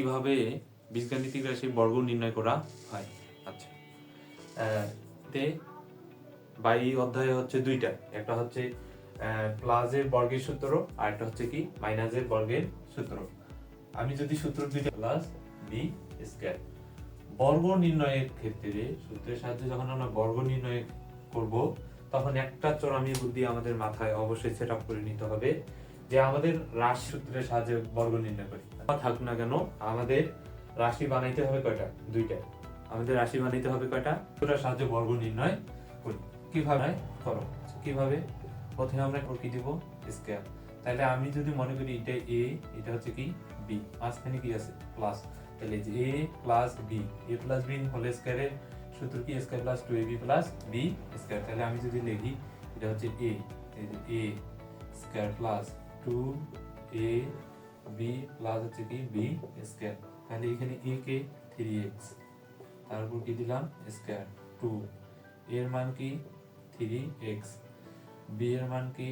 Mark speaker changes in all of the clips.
Speaker 1: কীভাবে বীজগাণিতিক রাশির বর্গ নির্ণয় করা হয়? আচ্ছা। তে বা এই অধ্যায়ে হচ্ছে দুইটা। একটা হচ্ছে প্লাসের বর্গের সূত্র আর একটা হচ্ছে কি? মাইনাসের বর্গের সূত্র। আমি যদি সূত্র দুইটা প্লাস বি স্কয়ার বর্গ নির্ণয়ের ক্ষেত্রে সূত্রের সাহায্যে যখন আমরা বর্গ নির্ণয় করব, তখন একটা চরমী বুদ্ধি আমাদের মাথায় অবশ্যই সেট আপ করে নিতে হবে। যে আমাদের রাশি সূত্রের সাহায্যে বর্গ নির্ণয় করি। থাকুক না কেন, আমাদের রাশি বানাইতে হবে কয়টা? দুইটা। আমাদের রাশি বানাইতে হবে কয়টা? দুটার সাহায্যে বর্গ নির্ণয় করি। কীভাবে? করো। কীভাবে? প্রথমে আমরা কি দিব? স্কয়ার। তাহলে আমি যদি মনে করি এটা এ এটা হচ্ছে কি? বি মাঝখানে কি আছে? প্লাস তাহলে A plus B A plus B whole স্কয়ারের সূত্র কি? Square plus two A B plus B square তাহলে আমি যদি লিখি, এটা হচ্ছে A A square plus two A B plus হচ্ছে কি? বি স্কয়ার তাহলে এখানে এ কে থ্রি এক্স তারপর কি দিলাম? স্কয়ার টু এর মান কি? থ্রি এক্স বি এর মান কি?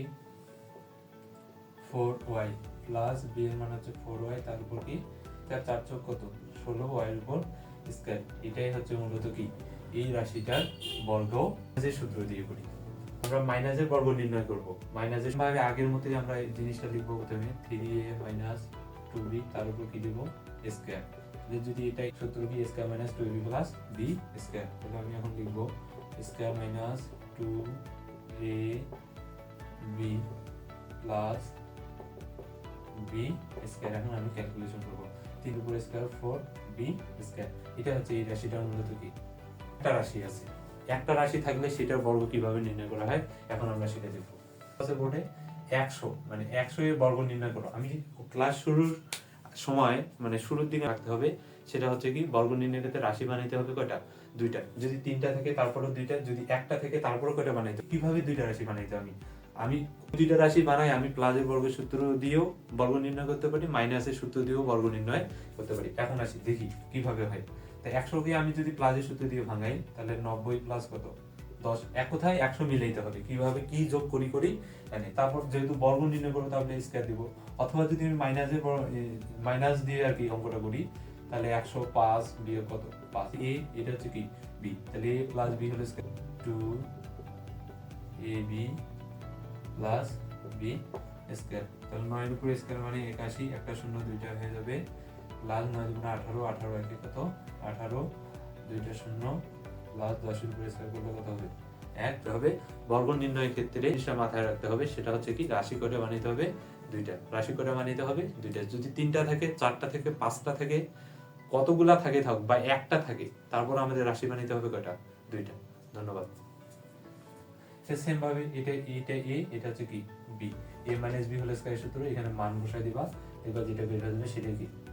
Speaker 1: ফোর ওয়াই প্লাস বি এর মান হচ্ছে ফোর ওয়াই তার উপর কি? তার চার চোখ কত? ষোলো এর উপর স্কয়ার এটাই হচ্ছে মূলত কি? এই রাশিটার বর্গ যে সূত্র দিয়ে করি আমরা মাইনাসের বর্গ নির্ণয় করব। মাইনাসের ভাবে আগের মতোই আমরা এই জিনিসটা লিখব প্রথমে। Three A minus two B তার উপর কি দেবো স্কয়ার যদি এটাই সূত্র কি square minus two B plus B square তাহলে আমি এখন লিখব square minus two A B plus B square এখন আমি ক্যালকুলেশন করব। তিন উপর স্কয়ার ফোর বি স্কয়ার এটা হচ্ছে এই রাশিটার মূলত কি? একটা রাশি আছে। একটা রাশি থাকলে সেটার বর্গ কীভাবে নির্ণয় করা হয়? এখন আমরা সেটা দেখব। বোর্ডে একশো মানে একশো এর বর্গ নির্ণয় করো। আমি ক্লাস শুরুর সময় মানে শুরুর দিকে রাখতে হবে, সেটা হচ্ছে কি, বর্গ নির্ণয় ক্ষেত্রে রাশি বানাইতে হবে কয়টা? দুইটা। যদি তিনটা থেকে, তারপরও দুইটা। যদি একটা থেকে, তারপরও কয়টা বানাইতে কীভাবে দুইটা রাশি বানাইতে আমি আমি দুইটা রাশি বানাই, আমি প্লাসের বর্গের সূত্র দিয়েও বর্গ নির্ণয় করতে পারি মাইনাসের সূত্র দিয়েও বর্গ নির্ণয় করতে পারি। এখন আসি, দেখি কীভাবে হয়। তাই একশোকে আমি যদি প্লাসের সূত্র দিয়ে ভাঙাই, তাহলে নব্বই প্লাস কত? দশ। এক কোথায়? একশো মিলাইতে হবে। কীভাবে কি যোগ করি করি? জানি তারপর যেহেতু বর্গ নির্ণয় করব, তাহলে স্কয়ার দিব। অথবা যদি আমি মাইনাসের মাইনাস দিয়ে আর কি অঙ্কটা করি, তাহলে একশো পাঁচ বিয়োগ কত? পাঁচ। এ, এটা হচ্ছে কি? বি। তাহলে এ প্লাস বি হলো square two A B plus B square তাহলে নয়ের উপরে স্কয়ার মানে একাশি, একটা শূন্য দুইটা হয়ে যাবে। প্লাস নয় দুগুণ আঠারো আঠারো একে কত? আঠারো, দুইটা শূন্য প্লাস দশের উপরে স্কয়ার করলে কত হবে? এক। হবে বর্গ নির্ণয়ের ক্ষেত্রে জিনিসটা মাথায় রাখতে হবে, সেটা হচ্ছে কি রাশি করে বানাইতে হবে দুইটা। রাশি করে বানাইতে হবে দুইটা। যদি তিনটা থাকে, চারটা থেকে, পাঁচটা থেকে, কতগুলা থাকে থাক বা একটা থাকে, তারপর আমাদের রাশি বানাইতে হবে কয়টা? দুইটা। ধন্যবাদ। সেম ভাবে এটা এটা এ এটা হচ্ছে কি? বি এ মাইনাস বি হলে স্কয়ার সূত্র, এখানে মান বসাই দিবা, এবার যেটা বের হয়ে যাবে সেটা কি?